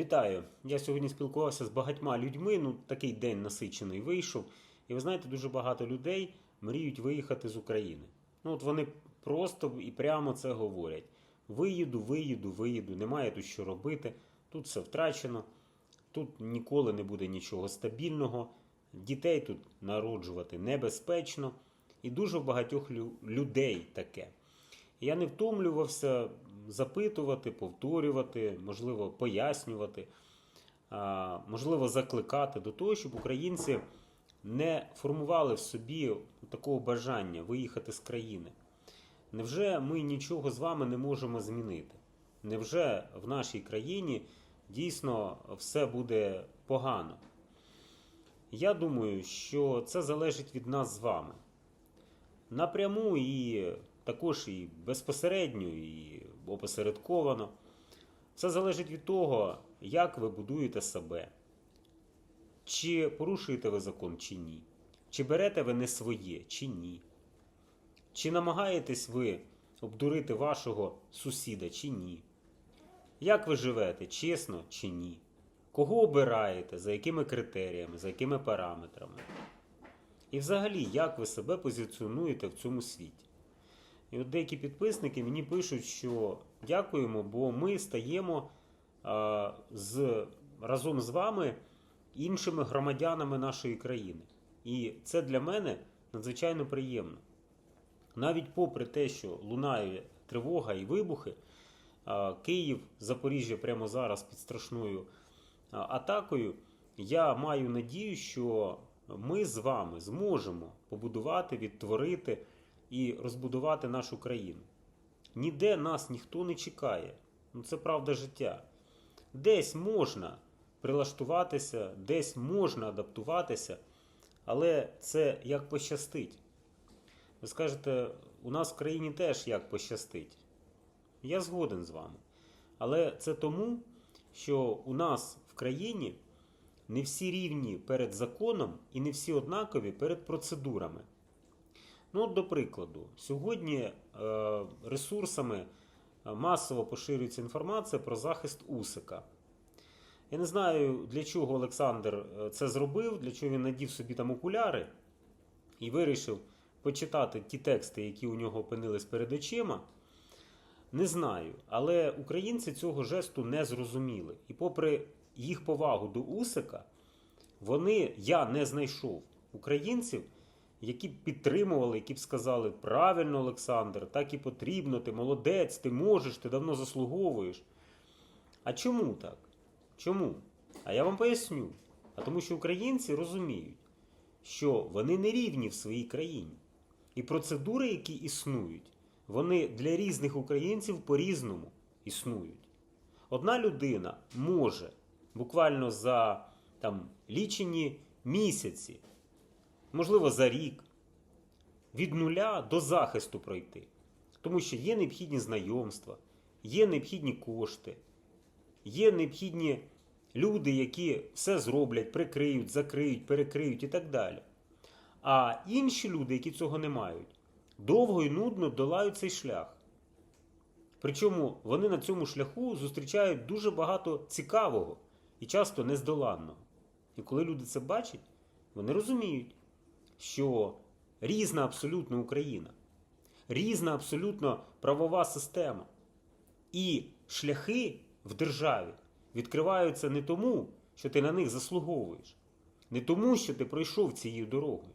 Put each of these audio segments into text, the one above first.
Вітаю! Я сьогодні спілкувався з багатьма людьми. Ну, такий день насичений вийшов. І ви знаєте, дуже багато людей мріють виїхати з України. Ну, от вони просто і прямо це говорять: виїду, виїду, виїду, немає тут що робити, тут все втрачено, тут ніколи не буде нічого стабільного, дітей тут народжувати небезпечно. І дуже багатьох лю- людей таке. Я не втомлювався запитувати, повторювати, можливо, пояснювати, можливо, закликати до того, щоб українці не формували в собі такого бажання виїхати з країни. Невже ми нічого з вами не можемо змінити? Невже в нашій країні дійсно все буде погано? Я думаю, що це залежить від нас з вами напряму і також і безпосередньо, і опосередковано. Все залежить від того, як ви будуєте себе. Чи порушуєте ви закон, чи ні. Чи берете ви не своє, чи ні. Чи намагаєтесь ви обдурити вашого сусіда, чи ні. Як ви живете, чесно чи ні? Кого обираєте, за якими критеріями, за якими параметрами? І взагалі, як ви себе позиціонуєте в цьому світі? І от деякі підписники мені пишуть, що дякуємо, бо ми стаємо а, з, разом з вами іншими громадянами нашої країни. І це для мене надзвичайно приємно. Навіть попри те, що лунає тривога і вибухи, а, Київ, Запоріжжя прямо зараз під страшною атакою, я маю надію, що ми з вами зможемо побудувати, відтворити і розбудувати нашу країну. Ніде нас ніхто не чекає. Ну це правда життя. Десь можна прилаштуватися, десь можна адаптуватися, але це як пощастить. Ви скажете, у нас в країні теж як пощастить. Я згоден з вами. Але це тому, що у нас в країні не всі рівні перед законом і не всі однакові перед процедурами. Ну, до прикладу, сьогодні е, ресурсами е, масово поширюється інформація про захист Усика. Я не знаю, для чого Олександр е, це зробив, для чого він надів собі там окуляри і вирішив почитати ті тексти, які у нього опинились перед очима. Не знаю, але українці цього жесту не зрозуміли. І попри їх повагу до Усика, вони, я не знайшов українців, які б підтримували, які б сказали, правильно, Олександр, так і потрібно, ти молодець, ти можеш, ти давно заслуговуєш. А чому так? Чому? А я вам поясню. А тому що українці розуміють, що вони не рівні в своїй країні. І процедури, які існують, вони для різних українців по-різному існують. Одна людина може буквально за там, лічені місяці, можливо, за рік, від нуля до захисту пройти. Тому що є необхідні знайомства, є необхідні кошти, є необхідні люди, які все зроблять, прикриють, закриють, перекриють і так далі. А інші люди, які цього не мають, довго і нудно долають цей шлях. Причому вони на цьому шляху зустрічають дуже багато цікавого і часто нездоланного. І коли люди це бачать, вони розуміють, що різна абсолютно Україна, різна абсолютно правова система. І шляхи в державі відкриваються не тому, що ти на них заслуговуєш, не тому, що ти пройшов цією дорогою,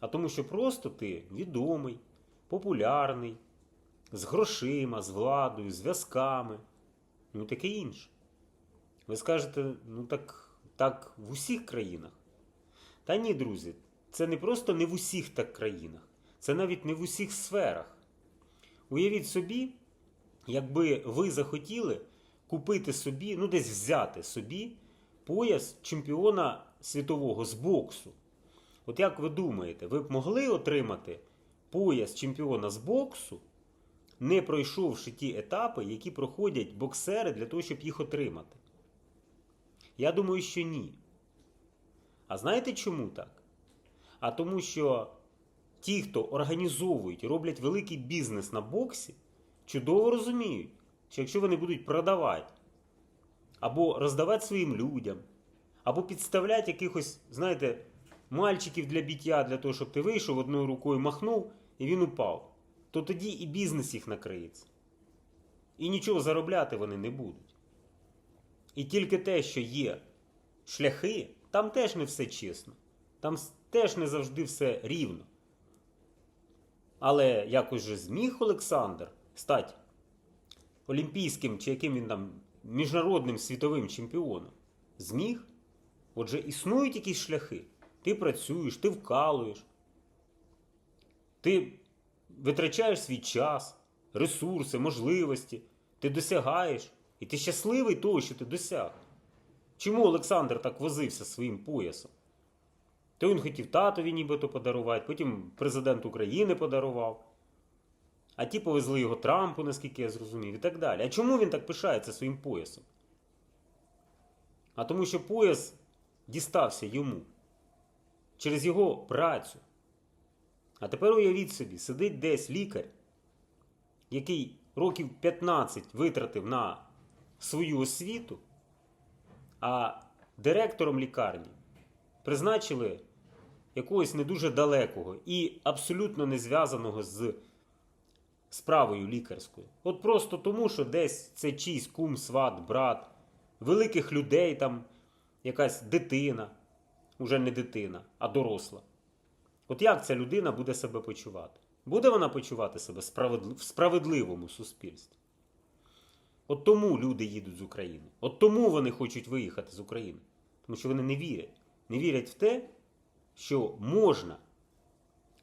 а тому, що просто ти відомий, популярний, з грошима, з владою, зв'язками, ну таке інше. Ви скажете, ну так, так в усіх країнах. Та ні, друзі, це не просто не в усіх так країнах, це навіть не в усіх сферах. Уявіть собі, якби ви захотіли купити собі, ну десь взяти собі пояс чемпіона світового з боксу. От як ви думаєте, ви б могли отримати пояс чемпіона з боксу, не пройшовши ті етапи, які проходять боксери для того, щоб їх отримати? Я думаю, що ні. А знаєте чому так? А тому, що ті, хто організовують і роблять великий бізнес на боксі, чудово розуміють, що якщо вони будуть продавати або роздавати своїм людям, або підставляти якихось, знаєте, мальчиків для біття, для того, щоб ти вийшов одною рукою махнув і він упав, то тоді і бізнес їх накриється. І нічого заробляти вони не будуть. І тільки те, що є шляхи, там теж не все чесно. Там теж не завжди все рівно. Але якось же зміг Олександр стати олімпійським чи яким він там міжнародним світовим чемпіоном. Зміг? Отже, існують якісь шляхи. Ти працюєш, ти вкалуєш, ти витрачаєш свій час, ресурси, можливості, ти досягаєш, і ти щасливий того, що ти досяг. Чому Олександр так возився своїм поясом? То він хотів татові нібито подарувати, потім президент України подарував. А ті повезли його Трампу, наскільки я зрозумів, і так далі. А чому він так пишається своїм поясом? А тому, що пояс дістався йому через його працю. А тепер уявіть собі, сидить десь лікар, який років 15 витратив на свою освіту, а директором лікарні призначили якогось не дуже далекого і абсолютно не зв'язаного з справою лікарською. От просто тому, що десь це чийсь кум, сват, брат, великих людей, там якась дитина, уже не дитина, а доросла. От як ця людина буде себе почувати? Буде вона почувати себе в справедливому суспільстві? От тому люди їдуть з України. От тому вони хочуть виїхати з України. Тому що вони не вірять. Не вірять в те, що можна,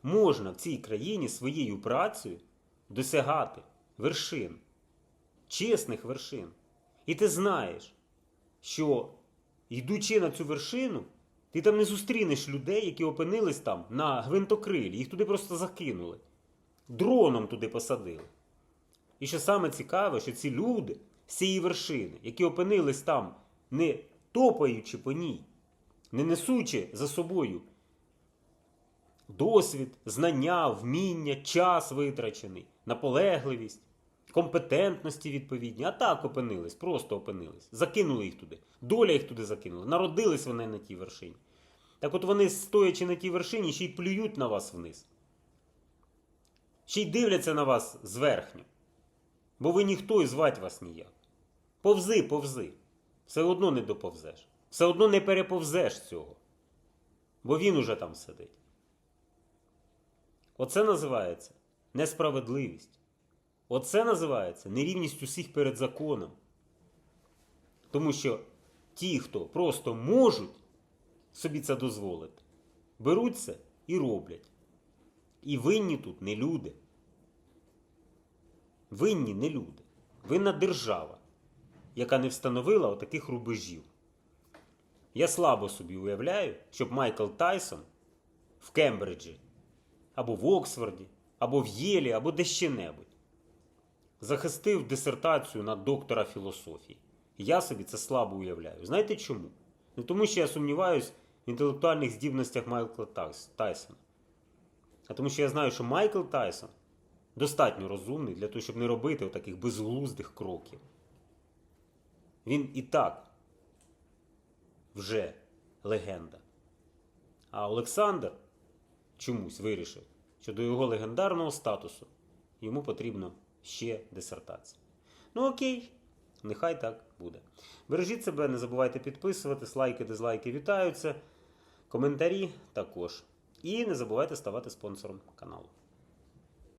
можна в цій країні своєю працею досягати вершин, чесних вершин. І ти знаєш, що йдучи на цю вершину, ти там не зустрінеш людей, які опинились там на гвинтокрилі, їх туди просто закинули, дроном туди посадили. І що саме цікаве, що ці люди з цієї вершини, які опинились там, не топаючи по ній, не несучи за собою досвід, знання, вміння, час витрачений, наполегливість, компетентності відповідні, а так опинились, просто опинились, закинули їх туди. Доля їх туди закинула. Народились вони на тій вершині. Так от вони, стоячи на тій вершині, ще й плюють на вас вниз. Ще й дивляться на вас зверхньо. Бо ви ніхто і звать вас ніяк. Повзи, повзи. Все одно не доповзеш. Все одно не переповзеш цього. Бо він уже там сидить. Оце називається несправедливість. Оце називається нерівність усіх перед законом. Тому що ті, хто просто можуть собі це дозволити, беруть це і роблять. І винні тут не люди. Винні не люди. Винна держава, яка не встановила отаких рубежів. Я слабо собі уявляю, щоб Майкл Тайсон в Кембриджі, або в Оксфорді, або в Єлі, або де ще небудь захистив дисертацію на доктора філософії. Я собі це слабо уявляю. Знаєте чому? Не тому, що я сумніваюсь в інтелектуальних здібностях Майкла Тайсона. А тому, що я знаю, що Майкл Тайсон достатньо розумний для того, щоб не робити таких безглуздих кроків. Він і так вже легенда. А Олександр чомусь вирішив, що до його легендарного статусу йому потрібно ще дисертація. Ну окей, нехай так буде. Бережіть себе, не забувайте підписуватись, лайки, дизлайки вітаються, коментарі також. І не забувайте ставати спонсором каналу.